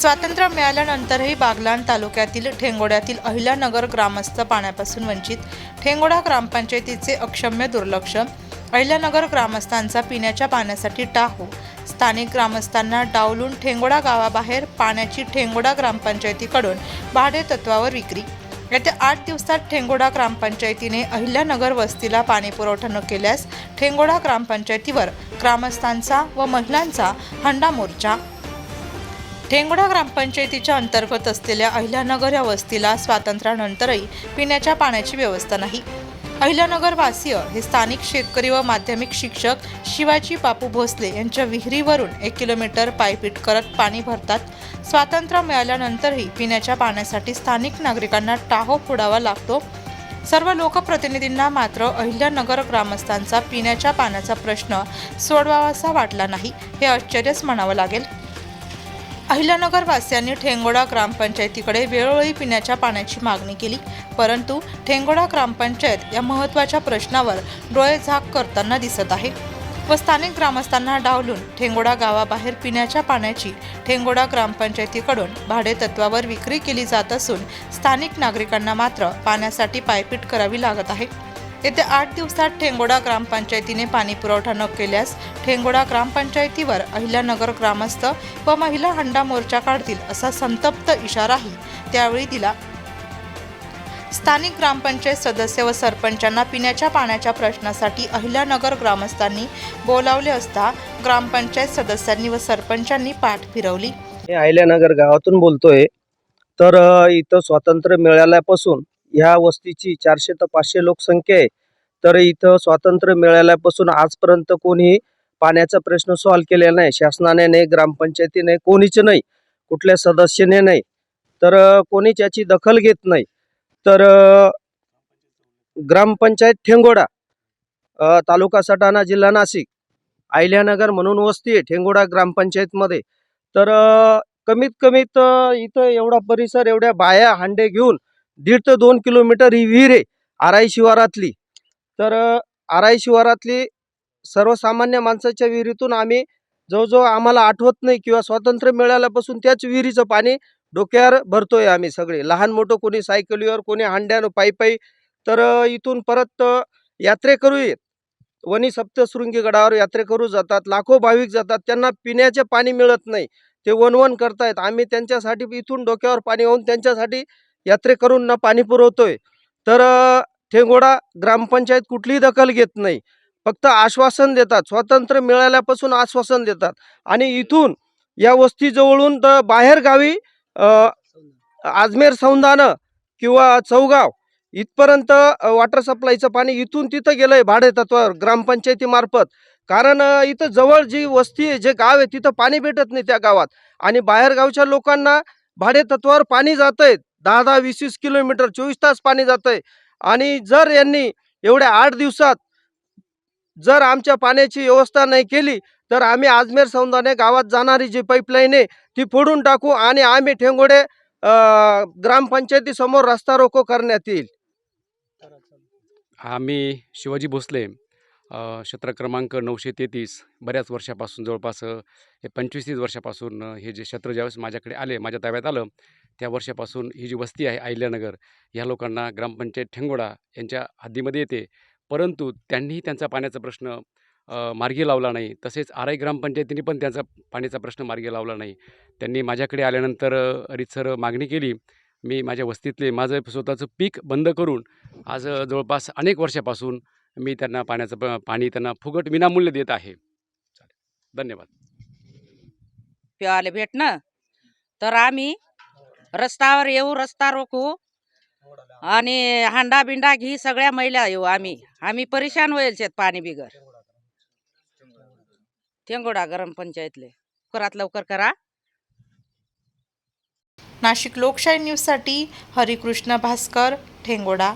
स्वातंत्र्य मिळाल्यानंतरही बागलाण तालुक्यातील ठेंगोड्यातील अहिल्यानगर ग्रामस्थ पाण्यापासून वंचित. ठेंगोडा ग्रामपंचायतीचे अक्षम्य दुर्लक्ष. अहिल्यानगर ग्रामस्थांचा पिण्याच्या पाण्यासाठी टाहू. स्थानिक ग्रामस्थांना डावलून ठेंगोडा गावाबाहेर पाण्याची ठेंगोडा ग्रामपंचायतीकडून भाडे तत्वावर विक्री. येत्या आठ दिवसात ठेंगोडा ग्रामपंचायतीने अहिल्यानगर वस्तीला पाणी पुरवठा न केल्यास ठेंगोडा ग्रामपंचायतीवर ग्रामस्थांचा व महिलांचा हंडा मोर्चा. ठेंगोडा ग्रामपंचायतीच्या अंतर्गत असलेल्या अहिल्यानगर या वस्तीला स्वातंत्र्यानंतरही पिण्याच्या पाण्याची व्यवस्था नाही. अहिल्यानगरवासीय हे स्थानिक शेतकरी व माध्यमिक शिक्षक शिवाजी बापू भोसले यांच्या विहिरीवरून एक किलोमीटर पायपीट करत पाणी भरतात. स्वातंत्र्य मिळाल्यानंतरही पिण्याच्या पाण्यासाठी स्थानिक नागरिकांना टाहो फोडावा लागतो. सर्व लोकप्रतिनिधींना मात्र अहिल्यानगर ग्रामस्थांचा पिण्याच्या पाण्याचा प्रश्न सोडवावासा वाटला नाही हे आश्चर्यच म्हणावं लागेल. अहिल्यानगरवासियांनी ठेंगोडा ग्रामपंचायतीकडे वेळोवेळी पिण्याच्या पाण्याची मागणी केली. परंतु ठेंगोडा ग्रामपंचायत या महत्त्वाच्या प्रश्नावर डोळे झाक करताना दिसत आहे. व स्थानिक ग्रामस्थांना डावलून ठेंगोडा गावाबाहेर पिण्याच्या पाण्याची ठेंगोडा ग्रामपंचायतीकडून भाडे तत्वावर विक्री केली जात असून स्थानिक नागरिकांना मात्र पाण्यासाठी पायपीट करावी लागत आहे. येत्या आठ दिवसात ठेंगोडा ग्रामपंचायतीने पाणी पुरवठा न केल्यास ठेंगोडा ग्रामपंचायतीवर अहिल्यानगर ग्रामस्थ व महिला हंडा मोर्चा काढतील असा संतप्त इशाराही त्यावेळी दिला. स्थानिक ग्रामपंचायत सदस्य व सरपंचांना पिण्याच्या पाण्याच्या प्रश्नासाठी अहिल्यानगर ग्रामस्थांनी बोलावले असता ग्रामपंचायत सदस्यांनी व सरपंचांनी पाठ फिरवली. अहिल्यानगर गावातून बोलतोय. तर इथं स्वातंत्र्य मिळाल्यापासून ह्या वस्तीची चारशे ते पाचशे लोकसंख्या आहे. तर इथं स्वातंत्र्य मिळाल्यापासून आजपर्यंत कोणी पाण्याचा प्रश्न सॉल्व केलेला नाही. शासनाने नाही ग्रामपंचायतीने कोणीच नाही कुठल्या सदस्याने नाही. तर कोणीच याची दखल घेत नाही. तर ग्रामपंचायत ठेंगोडा तालुका सटाणा जिल्हा नाशिक अहिल्यानगर म्हणून वस्ती आहे ठेंगोडा ग्रामपंचायतमध्ये. तर कमीत कमीत इथं एवढा परिसर एवढ्या बाया हांडे घेऊन दीड ते दोन किलोमीटर ही विहीर आहे आराई शिवारातली. तर आराई शिवारातली सर्वसामान्य माणसाच्या विहिरीतून आम्ही जवळजवळ आम्हाला आठवत नाही किंवा स्वातंत्र्य मिळाल्यापासून त्याच विहिरीचं पाणी डोक्यावर भरतोय आम्ही सगळे. लहान मोठं कोणी सायकलीवर कोणी हांड्यानं पायी पायी तर इथून परत यात्रेकरू येत वणी सप्तशृंगी गडावर यात्रेकरू जातात लाखो भाविक जातात त्यांना पिण्याचे पाणी मिळत नाही. ते वनवन करतायत. आम्ही त्यांच्यासाठी इथून डोक्यावर पाणी होऊन त्यांच्यासाठी यात्रेकरूंना पाणी पुरवतोय. तर ठेंगोडा ग्रामपंचायत कुठलीही दखल घेत नाही. फक्त आश्वासन देतात. स्वातंत्र्य मिळाल्यापासून आश्वासन देतात. आणि इथून या वस्तीजवळून तर बाहेर गावी आजमेर सौंदानं किंवा चौगाव इथपर्यंत वॉटर सप्लायचं पाणी इथून तिथं गेलं आहे भाडेतत्वावर ग्रामपंचायतीमार्फत. कारण इथं जवळ जी वस्ती आहे जे गाव आहे तिथं पाणी भेटत नाही त्या गावात. आणि बाहेरगावच्या लोकांना भाडेतत्वावर पाणी जात आहे दहा दहा वीस वीस किलोमीटर चोवीस तास पाणी जात आहे आणि जर यांनी एवढ्या आठ दिवसात जर आमच्या पाण्याची व्यवस्था नाही केली तर आम्ही आजमेर सौंदाने गावात जाणारी जी पाईपलाईन आहे ती फोडून टाकू आणि आम्ही ठेंगोडे ग्रामपंचायतीसमोर रस्ता रोको करण्यात येईल. आम्ही शिवाजी भोसले क्षेत्र क्रमांक नऊशे तेहतीस बऱ्याच वर्षापासून जवळपास हे पंचवीस तीस वर्षापासून हे जे क्षेत्र ज्यावेळेस माझ्याकडे आले माझ्या ताब्यात आलं त्या वर्षापासून ही जी वस्ती आहे अहिल्यानगर ह्या लोकांना ग्रामपंचायत ठेंगोडा यांच्या हद्दीमध्ये येते. परंतु त्यांनीही त्यांचा पाण्याचा प्रश्न मार्गी लावला नाही. तसेच आराई ग्रामपंचायतीने पण त्यांचा पाण्याचा प्रश्न मार्गी लावला नाही. त्यांनी माझ्याकडे आल्यानंतर रितसर मागणी केली. मी माझ्या वस्तीतले माझं स्वतःचं पीक बंद करून आज जवळपास अनेक वर्षापासून मी त्यांना पाण्याचं प पाणी त्यांना फुकट विनामूल्य देत आहे. चालेल. धन्यवाद. प्यायला भेटणं तर आम्ही रस्त्यावर येऊ रस्ता रोखू आणि हांडा बिंडा घी सगळ्या महिला येऊ आम्ही. आम्ही परेशान होईल शेत पाणी बिगर. थेंगोडा ग्रामपंचायतले लवकरात लवकर करा. नाशिक लोकशाही न्यूजसाठी हरिकृष्ण भास्कर ठेंगोडा